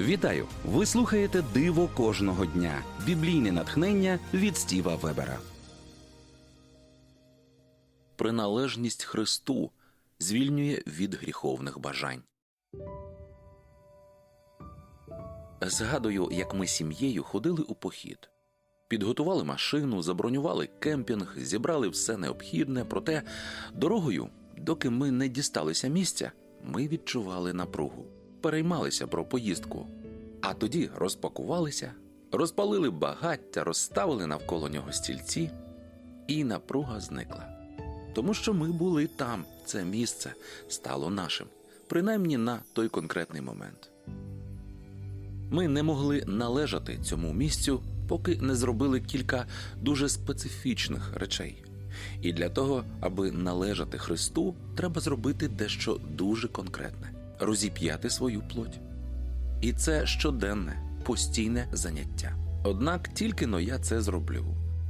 Вітаю! Ви слухаєте Диво кожного дня. Біблійне натхнення від Стіва Вебера. Приналежність Христу звільнює від гріховних бажань. Згадую, як ми сім'єю ходили у похід. Підготували машину, забронювали кемпінг, зібрали все необхідне, проте дорогою, доки ми не дісталися місця, ми відчували напругу, переймалися про поїздку. А тоді розпакувалися, розпалили багаття, розставили навколо нього стільці, і напруга зникла. Тому що ми були там, це місце стало нашим, принаймні на той конкретний момент. Ми не могли належати цьому місцю, поки не зробили кілька дуже специфічних речей. І для того, аби належати Христу, треба зробити дещо дуже конкретне розіп'яти свою плоть. І це щоденне, постійне заняття. Однак тільки но я це зроблю.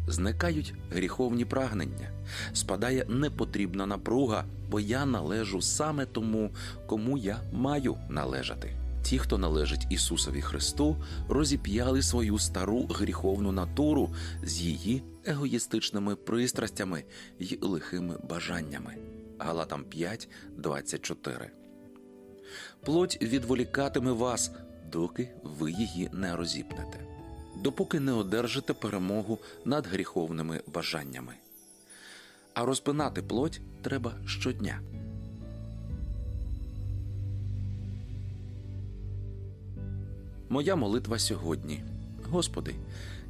Зникають гріховні прагнення, спадає непотрібна напруга, бо я належу саме тому, кому я маю належати. Ті, хто належить Ісусові Христу, розіп'яли свою стару гріховну натуру з її егоїстичними пристрастями й лихими бажаннями. Галатам 5, 24. Плоть відволікатиме вас, доки ви її не розіпнете, допоки не одержите перемогу над гріховними бажаннями. А розпинати плоть треба щодня. Моя молитва сьогодні. Господи,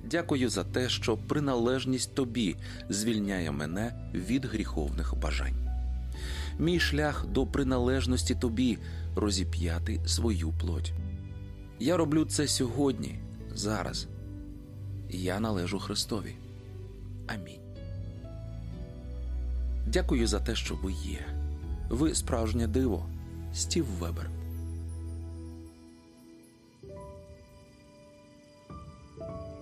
дякую за те, що приналежність Тобі звільняє мене від гріховних бажань мій шлях до приналежності тобі розіп'яти свою плоть. Я роблю це сьогодні, зараз. Я належу Христові. Амінь. Дякую за те, що ви є. Ви справжнє диво, Стів Вебер. you